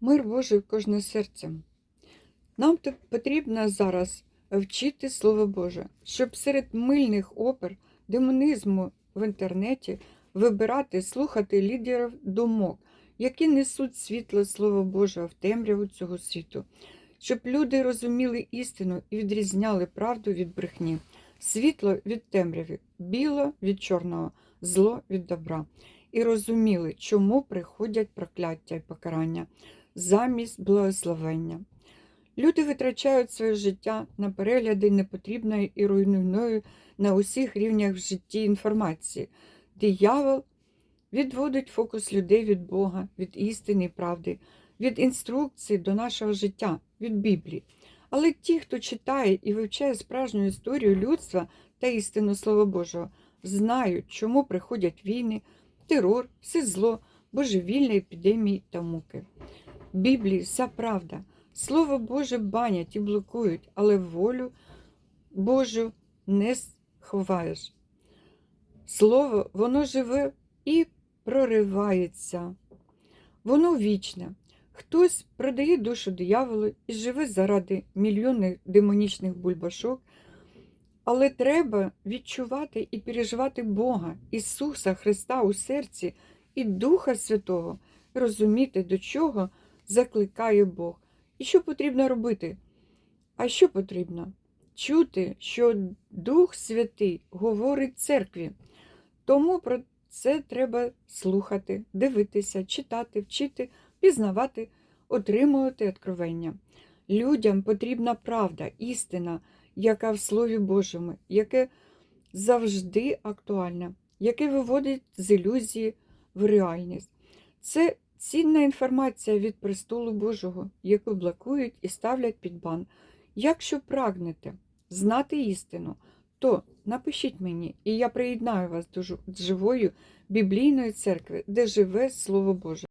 Мир Божий в кожне серце. Нам потрібно зараз вчити Слово Боже, щоб серед мильних опер, демонізму в інтернеті вибирати, слухати лідерів думок, які несуть світло Слова Божого в темряву цього світу, щоб люди розуміли істину і відрізняли правду від брехні, світло від темряви, біло від чорного, зло від добра, і розуміли, чому приходять прокляття і покарання замість благословення. Люди витрачають своє життя на перегляди непотрібної і руйнівної на усіх рівнях в житті інформації. Диявол відводить фокус людей від Бога, від істини і правди, від інструкцій до нашого життя, від Біблії. Але ті, хто читає і вивчає справжню історію людства та істину Слова Божого, знають, чому приходять війни, терор, все зло, божевільні епідемії та муки. Біблії вся правда. Слово Боже банять і блокують, але волю Божу не сховаєш. Слово, воно живе і проривається. Воно вічне. Хтось продає душу дияволу і живе заради мільйонних демонічних бульбашок, але треба відчувати і переживати Бога, Ісуса Христа у серці і Духа Святого, розуміти, до чого закликає Бог. І що потрібно робити? А що потрібно? Чути, що Дух Святий говорить церкві. Тому про це треба слухати, дивитися, читати, вчити, пізнавати, отримувати откровення. Людям потрібна правда, істина, яка в Слові Божому, яке завжди актуальне, яке виводить з ілюзії в реальність. Це цінна інформація від престолу Божого, яку блокують і ставлять під бан. Якщо прагнете знати істину, то напишіть мені, і я приєднаю вас до живої біблійної церкви, де живе Слово Боже.